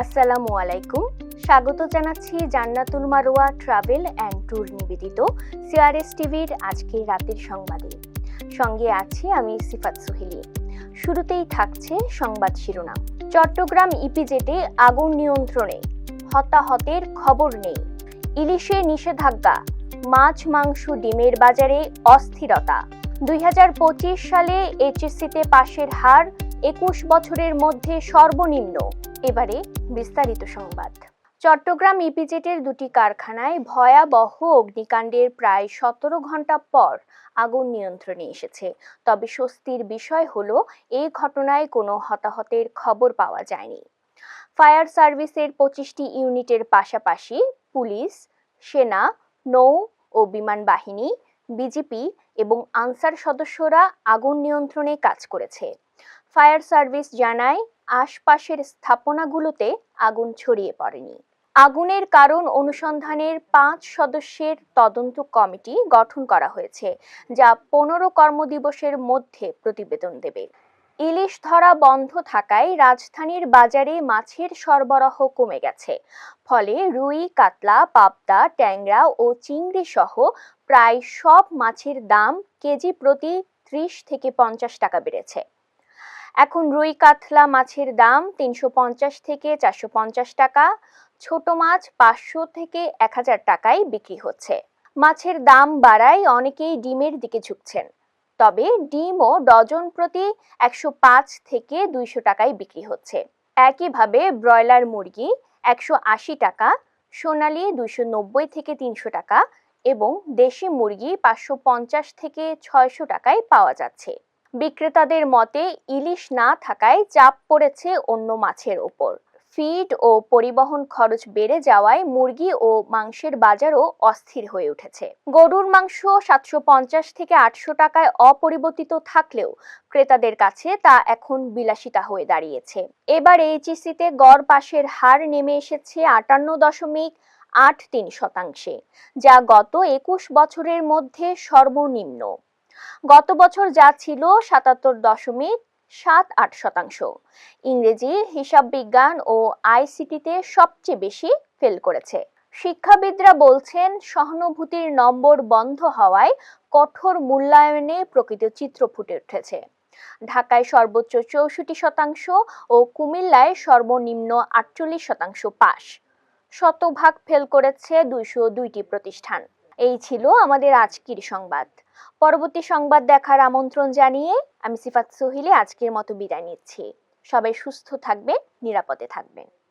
আসসালামু আলাইকুম। স্বাগত জানাচ্ছি Jannatul Marwa travel and tour নিবেদিত সিআরএস টিভির আজকের রাতের সংবাদে। সঙ্গে আছি আমি সিফাত সুহেলি। শুরুতেই থাকছে সংবাদ শিরোনাম। চট্টগ্রাম ইপিজেটে আগুন নিয়ন্ত্রণে। হতাহতের খবর নেই। ইলিশে নিষেধাজ্ঞা। মাছ, মাংস, ডিমের বাজারে অস্থিরতা। দুই হাজার পঁচিশ সালে এইচএসসিতে পাশের হার একুশ বছরের মধ্যে সর্বনিম্ন। এবারে বিস্তারিত সংবাদ। চট্টগ্রাম ইপিজেটের দুটি কারখানায় ভয়াবহ অগ্নিকাণ্ডের প্রায় সতেরো ঘণ্টা পর আগুন নিয়ন্ত্রণে এসেছে। তবে স্বস্তির বিষয় হলো এই ঘটনায় কোনো হতাহতের খবর পাওয়া যায়নি। ফায়ার সার্ভিসের পঁচিশটি ইউনিটের পাশাপাশি পুলিশ, সেনা, নৌ ও বিমান বাহিনী, বিজিপি এবং আনসার সদস্যরা আগুন নিয়ন্ত্রণে কাজ করেছে। ফায়ার সার্ভিস জানায়, আশপাশের স্থাপনাগুলোতে আগুন ছড়িয়ে পড়েনি। আগুনের কারণ অনুসন্ধানের পাঁচ সদস্যের তদন্ত কমিটি গঠন করা হয়েছে, যা পনেরো কর্মদিবসের মধ্যে প্রতিবেদন দেবে। ইলিশ ধরা বন্ধ থাকায় রাজধানীর বাজারে মাছের সরবরাহ কমে গেছে। ফলে রুই, কাতলা, পাবদা, ট্যাংরা ও চিংড়ি সহ প্রায় সব মাছের দাম কেজি প্রতি ত্রিশ থেকে পঞ্চাশ টাকা বেড়েছে। এখন রুই কাতলা মাছের দাম তিনশো পঞ্চাশ থেকে চারশো পঞ্চাশ টাকা, ছোট মাছ পাঁচশো থেকে এক হাজার টাকায় বিক্রি হচ্ছে। মাছের দাম বাড়ায় অনেকেই ডিমের দিকে ঝুঁকছেন, তবে ডিমও ডজন প্রতি একশো পাঁচ থেকে দুইশো টাকায় বিক্রি হচ্ছে। একইভাবে ব্রয়লার মুরগি একশো আশি টাকা, সোনালি দুইশো নব্বই থেকে তিনশো টাকা এবং দেশি মুরগি পাঁচশো পঞ্চাশ থেকে ছয়শো টাকায় পাওয়া যাচ্ছে। বিক্রেতাদের মতে, ইলিশ না থাকায় চাপ পড়েছে অন্য মাছের ওপর। ফিড ও পরিবহন খরচ বেড়ে যাওয়ায় মুরগি ও মাংসের বাজারও অস্থির হয়ে উঠেছে। গরুর মাংস সাতশো পঞ্চাশ থেকে আটশো টাকায় অপরিবর্তিত থাকলেও ক্রেতাদের কাছে তা এখন বিলাসিতা হয়ে দাঁড়িয়েছে। এবার এইচইসিতে গড় পাশের হার নেমে এসেছে আটান্ন দশমিক আট তিন শতাংশে, যা গত একুশ বছরের মধ্যে সর্বনিম্ন। গত বছর যা ছিল সাতাত্তর দশমিক সাত আট শতাংশ। ইংরেজি, হিসাব বিজ্ঞান ও আইসিটিতে সবচেয়ে বেশি ফেল করেছে। শিক্ষাবিদরা বলছেন, সহানুভূতির নম্বর বন্ধ হওয়ায় কঠোর মূল্যায়নে প্রকৃত চিত্র ফুটে উঠেছে। ঢাকায় সর্বোচ্চ চৌষট্টি শতাংশ ও কুমিল্লায় সর্বনিম্ন আটচল্লিশ শতাংশ পাস। শতভাগ ফেল করেছে দুইশো দুইটি প্রতিষ্ঠান। এই ছিল আমাদের আজকের সংবাদ। পরবর্তী সংবাদ দেখার আমন্ত্রণ জানিয়ে আমি সিফাত সোহিলে আজকের মতো বিদায় নিচ্ছি। সবাই সুস্থ থাকবেন, নিরাপদে থাকবেন।